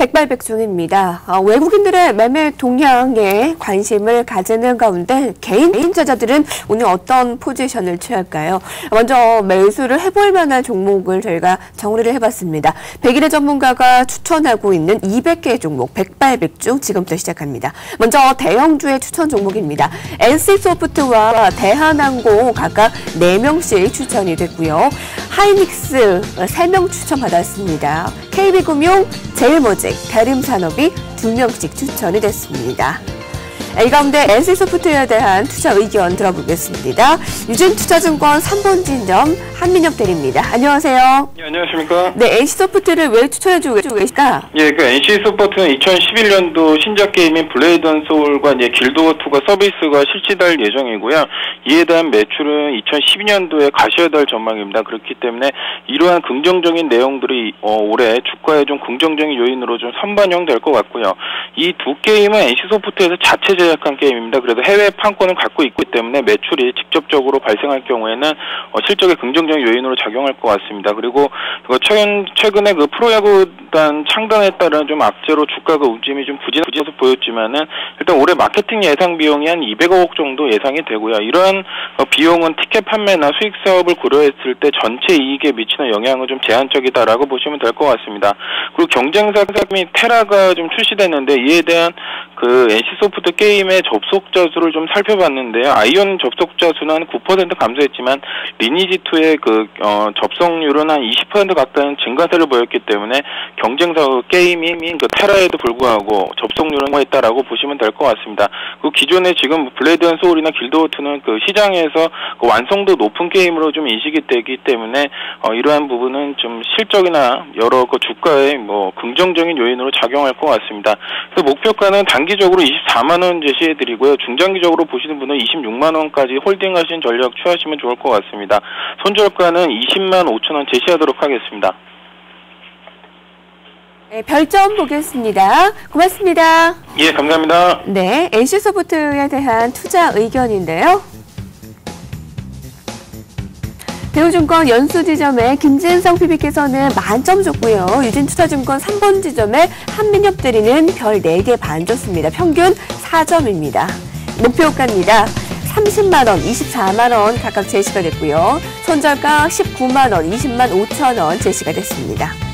백발백중입니다. 어, 외국인들의 매매 동향에 관심을 가지는 가운데 개인 투자자들은 오늘 어떤 포지션을 취할까요? 먼저 매수를 해볼 만한 종목을 저희가 정리를 해봤습니다. 백일의 전문가가 추천하고 있는 200개의 종목 백발백중 지금부터 시작합니다. 먼저 대형주의 추천 종목입니다. NC소프트와 대한항공 각각 4명씩 추천이 됐고요. 하이닉스 3명 추천받았습니다. KB금융, 제일모직, 대림산업이 2명씩 추천이 됐습니다. 이 가운데 NC소프트에 대한 투자 의견 들어보겠습니다. 유진투자증권 3번 진점 한민혁 대리입니다. 안녕하세요. 예, 안녕하십니까? 네, NC소프트를 왜 추천해주고 계실까? 예, 그 NC소프트는 2011년도 신작 게임인 블레이드 앤 소울과 이제 길드워2가 서비스가 실시될 예정이고요. 이에 대한 매출은 2012년도에 가셔야 될 전망입니다. 그렇기 때문에 이러한 긍정적인 내용들이 어, 올해 주가에 좀 긍정적인 요인으로 좀 선반영될 것 같고요. 이 두 게임은 NC소프트에서 자체 제작한 게임입니다. 그래서 해외 판권을 갖고 있기 때문에 매출이 직접적으로 발생할 경우에는 어, 실적에 긍정적인 요인으로 작용할 것 같습니다. 그리고 최근 최근에 그 프로야구단 창단에 따른 좀 악재로 주가가 움직임이 좀 부진한 모습 보였지만은 일단 올해 마케팅 예상 비용이 한 200억 정도 예상이 되고요. 이러한 어, 비용은 티켓 판매나 수익 사업을 고려했을 때 전체 이익에 미치는 영향은 좀 제한적이다라고 보시면 될 것 같습니다. 그리고 경쟁사 및 테라가 좀 출시됐는데 이에 대한 그 NC소프트 게임의 접속자 수를 좀 살펴봤는데요. 아이온 접속자 수는 한9% 감소했지만 리니지2의 그 어, 접속률은 한 20% 가까이 증가세를 보였기 때문에 경쟁사 게임인 그 테라에도 불구하고 접속률은 했다라고 보시면 될 것 같습니다. 그 기존에 지금 블레이드 앤 소울이나 길드워트는 그 시장에서 그 완성도 높은 게임으로 좀 인식이 되기 때문에 어, 이러한 부분은 좀 실적이나 여러 그 주가에 뭐 긍정적인 요인으로 작용할 것 같습니다. 그래서 목표가는 단기 단기적으로 24만 원 제시해 드리고요. 중장기적으로 보시는 분은 26만 원까지 홀딩하신 전략 취하시면 좋을 것 같습니다. 손절가는 20만 5천 원 제시하도록 하겠습니다. 네, 별점 보겠습니다. 고맙습니다. 예, 감사합니다. 네, NC소프트에 대한 투자 의견인데요. 대우증권 연수 지점의 김진성 PB께서는 만점 줬고요. 유진투자증권 3번 지점에 한민엽 대리는 별 4개 반 줬습니다. 평균 4점입니다. 목표가입니다. 30만 원, 24만 원 각각 제시가 됐고요. 손절가 19만 원, 20만 5천 원 제시가 됐습니다.